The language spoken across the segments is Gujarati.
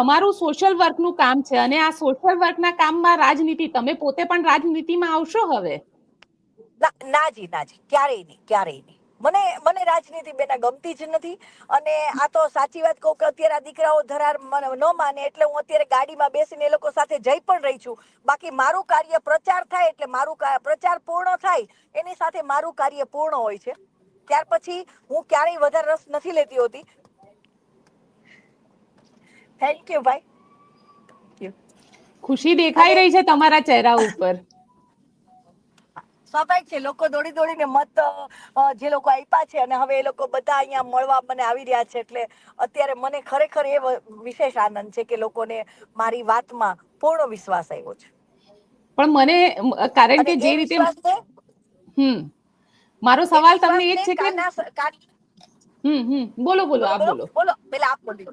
તમારું સોશિયલ વર્કનું કામ છે અને આ સોશિયલ વર્કના કામમાં રાજનીતિ, તમે પોતે પણ રાજનીતિમાં આવશો હવે? ના, નાજી નાજી, ક્યારેય નહીં ક્યારેય નહીં. મને મને રાજનીતિ બેના ગમતી જ નથી અને આ તો સાચી વાત કહું કે અત્યારે આ દીકરાઓ ધરાર ન માને એટલે હું અત્યારે ગાડીમાં બેસીને એ લોકો સાથે જઈ પણ રહી છું. બાકી મારું કાર્ય પ્રચાર થાય એટલે મારું પ્રચાર પૂર્ણ થાય એની સાથે મારું કાર્ય પૂર્ણ હોય છે. ત્યાર પછી હું ક્યારેય વધારે રસ નથી લેતી હોતી. થેન્ક યુ ભાઈ ખુશી દેખાઈ રહી છે તમારા ચહેરા ઉપર. સ્વાભાવિક છે લોકો દોડી દોડીને મત જે લોકો આપ્યા છે અને હવે એ લોકો બધા અહીંયા મળવા મને આવી રહ્યા છે એટલે અત્યારે મને ખરેખર એ વિશેષ આનંદ છે કે લોકોને મારી વાતમાં પૂર્ણ વિશ્વાસ આવ્યો છે. પણ મને કારણ કે જે રીતે હમ. મારો સવાલ તમને એ જ છે કે હમ હમ. બોલો બોલો આપ બોલો. બોલો પેલા આપ બોલી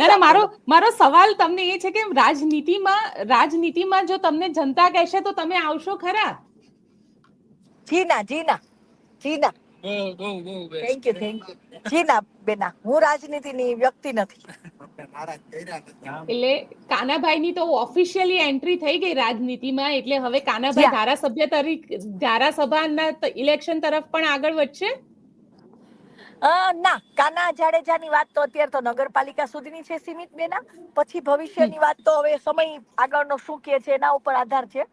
ના ના મારો મારો સવાલ તમને એ છે કે રાજનીતિમાં રાજનીતિમાં જો તમને જનતા કહેશે તો તમે આવશો ખરા? જી ના જી ના જી ના. થેન્ક યુ થેન્ક યુ જી ના બેના હું રાજનીતિની વ્યક્તિ નથી. એટલે કાનાભાઈની તો ઓફિશિયલી એન્ટ્રી થઈ ગઈ રાજનીતિમાં એટલે હવે કાનાભાઈ ધારાસભ્ય તરીકે ધારાસભાના ઇલેક્શન તરફ પણ આગળ વધશે? ના કાના જાડેજાની વાત તો અત્યારે તો નગરપાલિકા સુધીની છે સીમિત બેના. પછી ભવિષ્યની વાત તો હવે સમય આગળનો શું કે છે એના ઉપર આધાર છે.